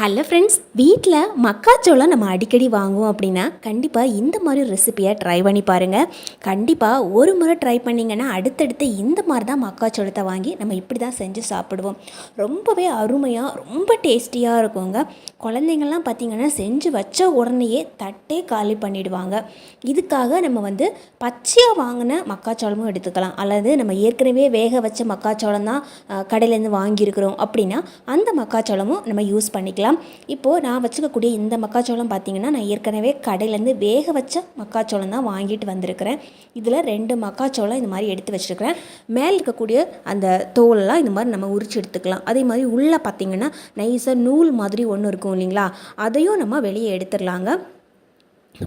Hello friends வீட்டில் மக்காச்சோளம் நம்ம அடிக்கடி வாங்குவோம் அப்படின்னா கண்டிப்பாக இந்த மாதிரி ரெசிபியை ட்ரை பண்ணி பாருங்கள் கண்டிப்பாக ஒரு முறை ட்ரை பண்ணிங்கன்னா அடுத்தடுத்து இந்த மாதிரி தான் மக்காச்சோளத்தை வாங்கி நம்ம இப்படி தான் செஞ்சு சாப்பிடுவோம். ரொம்பவே அருமையாக ரொம்ப டேஸ்டியாக இருக்குங்க. குழந்தைங்கள்லாம் பார்த்திங்கன்னா செஞ்சு வச்ச உடனேயே தட்டே காலி பண்ணிவிடுவாங்க இதுக்காக நம்ம வந்து பச்சையாக வாங்கின மக்காச்சோளமும் எடுத்துக்கலாம். அல்லது நம்ம ஏற்கனவே வேக வச்ச மக்காச்சோளம் தான் கடையிலேருந்து வாங்கியிருக்கிறோம் அப்படின்னா அந்த மக்காச்சோளமும் நம்ம யூஸ் பண்ணிக்கலாம். இப்போது நான் வச்சுக்கக்கூடிய இந்த மக்காச்சோளம் பார்த்தீங்கன்னா நான் ஏற்கனவே கடையிலேருந்து வேக வச்ச மக்காச்சோளம் தான் வாங்கிட்டு வந்திருக்கிறேன். இதில் ரெண்டு மக்காச்சோளம் இந்த மாதிரி எடுத்து வச்சுருக்கிறேன். மேலே இருக்கக்கூடிய அந்த தோலெல்லாம் இந்த மாதிரி நம்ம உரிச்சு எடுத்துக்கலாம். அதே மாதிரி உள்ளே பார்த்தீங்கன்னா நைஸாக நூல் மாதிரி ஒன்று இருக்கும் இல்லைங்களா? அதையும் நம்ம வெளியே எடுத்துடலாங்க.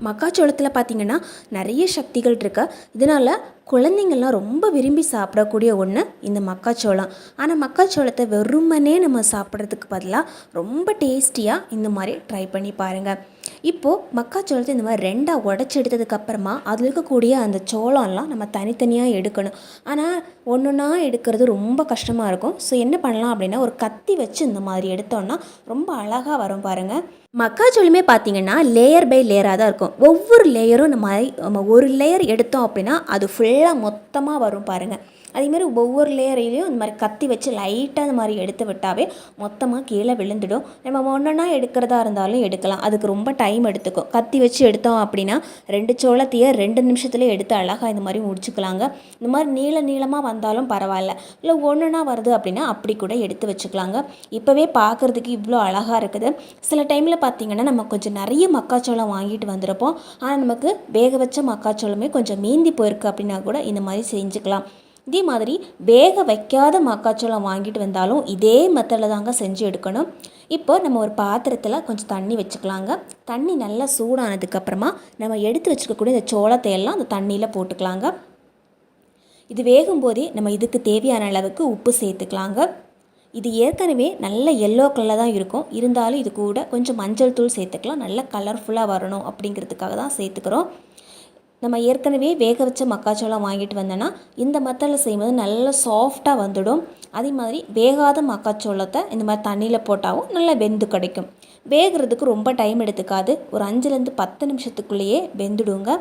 மக்காச்சோளத்தில் பார்த்தீங்கன்னா நிறைய சக்திகள் இருக்கு. இதனால் குழந்தைங்கள்லாம் ரொம்ப விரும்பி சாப்பிடக்கூடிய ஒன்று இந்த மக்காச்சோளம். ஆனால் மக்காச்சோளத்தை வெறுமனே நம்ம சாப்பிட்றதுக்கு பதிலாக ரொம்ப டேஸ்டியாக இந்த மாதிரி ட்ரை பண்ணி பாருங்கள் இப்போது மக்காச்சோளத்தை இந்த மாதிரி ரெண்டாக உடச்சி எடுத்ததுக்கப்புறமா அதில் இருக்கக்கூடிய அந்த சோளம்லாம் நம்ம தனித்தனியாக எடுக்கணும். ஆனால் ஒன்று ஒன்றா எடுக்கிறது ரொம்ப கஷ்டமாக இருக்கும். ஸோ என்ன பண்ணலாம் அப்படின்னா ஒரு கத்தி வச்சு இந்த மாதிரி எடுத்தோம்னா ரொம்ப அழகாக வரும் பாருங்கள் மக்காச்சோளமே பார்த்தீங்கன்னா லேயர் பை லேயராக தான் இருக்கும். ஒவ்வொரு லேயரும் நம்ம நம்ம ஒரு லேயர் எடுத்தோம் அப்படின்னா அது ஃபுல் ஃபுல்லாக மொத்தமாக வரும் பாருங்கள் அதேமாதிரி ஒவ்வொரு லேயரையும் இந்த மாதிரி கத்தி வச்சு லைட்டாக அந்த மாதிரி எடுத்து விட்டாவே மொத்தமாக கீழே விழுந்துடும். நம்ம ஒன்றா எடுக்கிறதா இருந்தாலும் எடுக்கலாம். அதுக்கு ரொம்ப டைம் எடுத்துக்கும். கத்தி வச்சு எடுத்தோம் அப்படின்னா ரெண்டு சோளத்தையே ரெண்டு நிமிஷத்துலேயே எடுத்து அழகாக இந்த மாதிரி முடிச்சுக்கலாங்க. இந்த மாதிரி நீள நீளமாக வந்தாலும் பரவாயில்ல. இல்லை ஒன்றுனா வருது அப்படின்னா அப்படி கூட எடுத்து வச்சுக்கலாங்க. இப்போவே பார்க்குறதுக்கு இவ்வளோ அழகாக இருக்குது. சில டைமில் பார்த்தீங்கன்னா நம்ம கொஞ்சம் நிறைய மக்காச்சோளம் வாங்கிட்டு வந்திருப்போம். ஆனால் நமக்கு வேக வச்ச மக்காச்சோளமே கொஞ்சம் மீந்தி போயிருக்கு அப்படின்னா கூட இந்த மாதிரி செஞ்சுக்கலாம். இதே மாதிரி வேக வைக்காத மக்காச்சோளம் வாங்கிட்டு வந்தாலும் இதே மெத்தடில் தாங்க செஞ்சு எடுக்கணும். இப்போ நம்ம ஒரு பாத்திரத்தில் கொஞ்சம் தண்ணி வச்சுக்கலாங்க. தண்ணி நல்லா சூடானதுக்கப்புறமா நம்ம எடுத்து வச்சுக்கக்கூடிய இந்த சோளத்தை எல்லாம் அந்த தண்ணியில் போட்டுக்கலாங்க. இது வேகும் போதே நம்ம இதுக்கு தேவையான அளவுக்கு உப்பு சேர்த்துக்கலாங்க. இது ஏற்கனவே நல்ல எல்லோ கலரில் தான் இருக்கும். இருந்தாலும் இது கூட கொஞ்சம் மஞ்சள் தூள் சேர்த்துக்கலாம். நல்ல கலர்ஃபுல்லாக வரணும் அப்படிங்கிறதுக்காக தான் சேர்த்துக்கிறோம். நம்ம ஏற்கனவே வேக வச்ச மக்காச்சோளம் வாங்கிட்டு வந்தோன்னா இந்த மெத்தடில் செய்யும்போது நல்லா சாஃப்டாக வந்துடும். அதே மாதிரி வேகாத மக்காச்சோளத்தை இந்த மாதிரி தண்ணியில் போட்டாவும் நல்லா வெந்து கிடைக்கும். வேகிறதுக்கு ரொம்ப டைம் எடுத்துக்காது. ஒரு அஞ்சுலேருந்து பத்து நிமிஷத்துக்குள்ளேயே வெந்துடுங்க.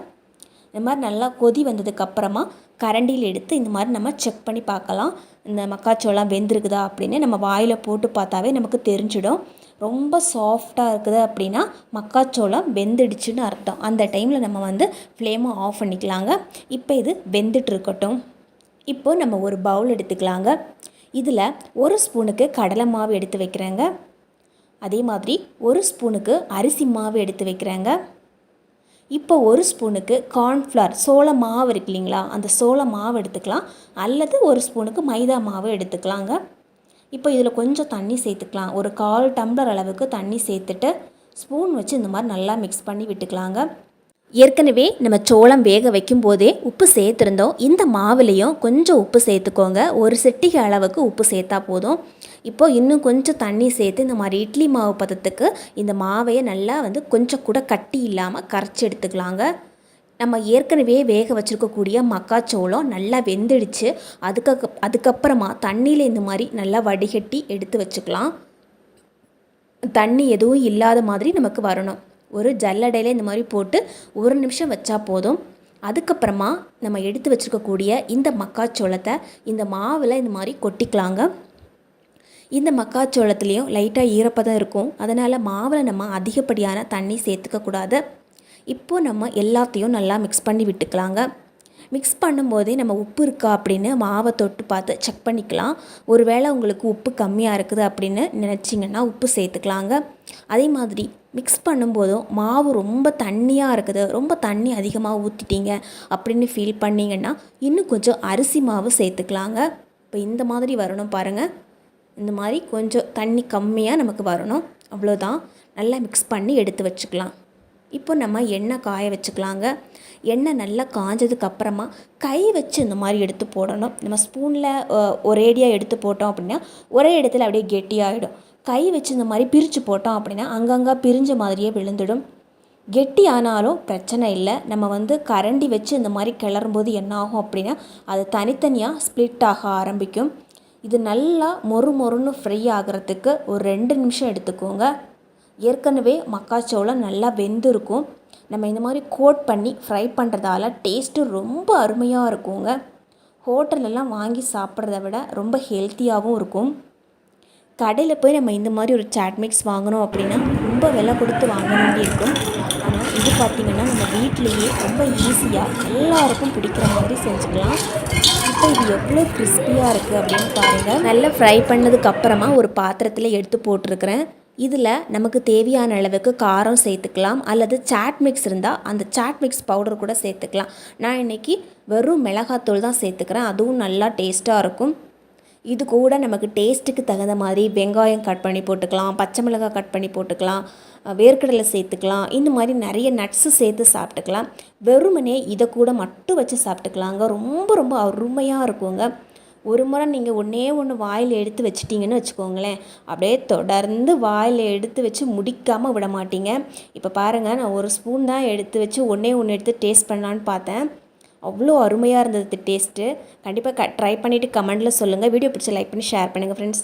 இந்த மாதிரி நல்லா கொதி வந்ததுக்கப்புறமா கரண்டியில் எடுத்து இந்த மாதிரி நம்ம செக் பண்ணி பார்க்கலாம். இந்த மக்காச்சோளம் வெந்திருக்குதா அப்படின்னு நம்ம வாயில் போட்டு பார்த்தாவே நமக்கு தெரிஞ்சிடும். ரொம்ப சாஃப்டாக இருக்குது அப்படின்னா மக்காச்சோளம் வெந்துடுச்சுன்னு அர்த்தம். அந்த டைமில் நம்ம வந்து ஃப்ளேமை ஆஃப் பண்ணிக்கலாங்க. இப்போ இது வெந்துட்டு இருக்கட்டும். இப்போ நம்ம ஒரு பவுல் எடுத்துக்கலாங்க. இதில் ஒரு ஸ்பூனுக்கு கடலை மாவு எடுத்து வைக்கிறேங்க. அதே மாதிரி ஒரு ஸ்பூனுக்கு அரிசி மாவு எடுத்து வைக்கிறேங்க. இப்போ ஒரு ஸ்பூனுக்கு கார்ன்ஃப்ளவர் சோள மாவு இருக்கு இல்லைங்களா? அந்த சோள மாவு எடுத்துக்கலாம். அல்லது ஒரு ஸ்பூனுக்கு மைதா மாவு எடுத்துக்கலாங்க. இப்போ இதில் கொஞ்சம் தண்ணி சேர்த்துக்கலாம். ஒரு கால் டம்ளர் அளவுக்கு தண்ணி சேர்த்துட்டு ஸ்பூன் வச்சு இந்த மாதிரி நல்லா மிக்ஸ் பண்ணி விட்டுக்கலாங்க. ஏற்கனவே நம்ம சோளம் வேக வைக்கும் போதே உப்பு சேர்த்துருந்தோம். இந்த மாவுலேயும் கொஞ்சம் உப்பு சேர்த்துக்கோங்க. ஒரு செட்டிகை அளவுக்கு உப்பு சேர்த்தா போதும். இப்போது இன்னும் கொஞ்சம் தண்ணி சேர்த்து இந்த மாதிரி இட்லி மாவு பதத்துக்கு இந்த மாவையை நல்லா வந்து கொஞ்சம் கூட கட்டி இல்லாமல் கரைச்சி எடுத்துக்கலாங்க. நம்ம ஏற்கனவே வேக வச்சுருக்கக்கூடிய மக்காச்சோளம் நல்லா வெந்துடுச்சு. அதுக்கு அதுக்கப்புறமா தண்ணியில் இந்த மாதிரி நல்லா வடிகட்டி எடுத்து வச்சுக்கலாம். தண்ணி எதுவும் இல்லாத மாதிரி நமக்கு வரணும். ஒரு ஜல்லடையில் இந்த மாதிரி போட்டு ஒரு நிமிஷம் வச்சா போதும். அதுக்கப்புறமா நம்ம எடுத்து வச்சுருக்கக்கூடிய இந்த மக்காச்சோளத்தை இந்த மாவில் இந்த மாதிரி கொட்டிக்கலாங்க. இந்த மக்காச்சோளத்துலேயும் லைட்டாக ஈரப்பதம் இருக்கும். அதனால் மாவில் நம்ம அதிகப்படியான தண்ணி சேர்த்துக்கக்கூடாது இப்போது நம்ம எல்லாத்தையும் நல்லா மிக்ஸ் பண்ணி விட்டுக்கலாங்க. மிக்ஸ் பண்ணும்போதே நம்ம உப்பு இருக்கா அப்படின்னு மாவை தொட்டு பார்த்து செக் பண்ணிக்கலாம். ஒருவேளை உங்களுக்கு உப்பு கம்மியாக இருக்குது அப்படின்னு நினச்சிங்கன்னா உப்பு சேர்த்துக்கலாங்க. அதே மாதிரி மிக்ஸ் பண்ணும்போதும் மாவு ரொம்ப தண்ணியாக இருக்குது ரொம்ப தண்ணி அதிகமாக ஊற்றிட்டீங்க அப்படின்னு ஃபீல் பண்ணிங்கன்னா இன்னும் கொஞ்சம் அரிசி மாவு சேர்த்துக்கலாங்க. இப்போ இந்த மாதிரி வரணும் பாருங்கள் இந்த மாதிரி கொஞ்சம் தண்ணி கம்மியாக நமக்கு வரணும். அவ்வளோதான் நல்லா மிக்ஸ் பண்ணி எடுத்து வச்சுக்கலாம். இப்போ நம்ம எண்ணெய் காய வச்சுக்கலாங்க. எண்ணெய் நல்லா காஞ்சதுக்கு அப்புறமா கை வச்சு இந்த மாதிரி எடுத்து போடணும். நம்ம ஸ்பூனில் ஒரேடியாக எடுத்து போட்டோம் அப்படின்னா ஒரே இடத்துல அப்படியே கெட்டியாகிடும் கை வச்சு இந்த மாதிரி பிரித்து போட்டோம் அப்படின்னா அங்கங்கே பிரிஞ்ச மாதிரியே விழுந்துடும். கெட்டி ஆனாலும் பிரச்சனை இல்லை. நம்ம வந்து கரண்டி வச்சு இந்த மாதிரி கிளறும்போது என்ன ஆகும் அப்படின்னா அது தனித்தனியாக ஸ்ப்ளிட் ஆக ஆரம்பிக்கும். இது நல்லா மொறு மொறுன்னு ஃப்ரை ஆகிறதுக்கு ஒரு ரெண்டு நிமிஷம் எடுத்துக்கோங்க. ஏற்கனவே மக்காச்சோளம் நல்லா வெந்திருக்கும். நம்ம இந்த மாதிரி கோட் பண்ணி ஃப்ரை பண்ணுறதால டேஸ்ட்டு ரொம்ப அருமையாக இருக்குங்க. ஹோட்டலெல்லாம் வாங்கி சாப்பிட்றத விட ரொம்ப ஹெல்த்தியாகவும் இருக்கும். கடையில் போய் நம்ம இந்த மாதிரி ஒரு சாட் மிக்ஸ் வாங்கினோம் அப்படின்னா ரொம்ப விலை கொடுத்து வாங்க வேண்டியிருக்கும். ஆனால் இது பார்த்திங்கன்னா நம்ம வீட்லேயே ரொம்ப ஈஸியாக எல்லாருக்கும் பிடிக்கிற மாதிரி செஞ்சுக்கலாம். இப்போ இது எவ்வளோ கிறிஸ்பியாக இருக்குது அப்படின்னு பாருங்கள் நல்லா ஃப்ரை பண்ணதுக்கு அப்புறமா ஒரு பாத்திரத்தில் எடுத்து போட்டிருக்கிறேன். இதில் நமக்கு தேவையான அளவுக்கு காரம் சேர்த்துக்கலாம். அல்லது சாட் மிக்ஸ் இருந்தால் அந்த சாட் மிக்ஸ் பவுடர் கூட சேர்த்துக்கலாம். நான் இன்றைக்கி வெறும் மிளகாத்தூள் தான் சேர்த்துக்கிறேன். அதுவும் நல்லா டேஸ்ட்டாக இருக்கும். இது கூட நமக்கு டேஸ்ட்டுக்கு தகுந்த மாதிரி வெங்காயம் கட் பண்ணி போட்டுக்கலாம் பச்சை மிளகாய் கட் பண்ணி போட்டுக்கலாம் வேர்க்கடலை சேர்த்துக்கலாம். இந்த மாதிரி நிறைய நட்ஸு சேர்த்து சாப்பிட்டுக்கலாம். வெறுமனே இதை கூட மட்டும் வச்சு சாப்பிட்டுக்கலாங்க. ரொம்ப ரொம்ப அருமையாக இருக்குங்க. ஒரு முறை நீங்கள் ஒன்றே ஒன்று வாயில் எடுத்து வச்சிட்டிங்கன்னு வச்சுக்கோங்களேன். அப்படியே தொடர்ந்து வாயில் எடுத்து வச்சு முடிக்காமல் விட மாட்டீங்க. இப்போ பாருங்கள் நான் ஒரு ஸ்பூன் தான் எடுத்து வச்சு ஒன்றே ஒன்று எடுத்து டேஸ்ட் பண்ணலான்னு பார்த்தேன். அவ்வளோ அருமையாக இருந்தது டேஸ்ட்டு கண்டிப்பாக க ட்ரை பண்ணிவிட்டு கமெண்டில் சொல்லுங்கள் வீடியோ பிடிச்சி லைக் பண்ணி ஷேர் பண்ணுங்கள் ஃப்ரெண்ட்ஸ்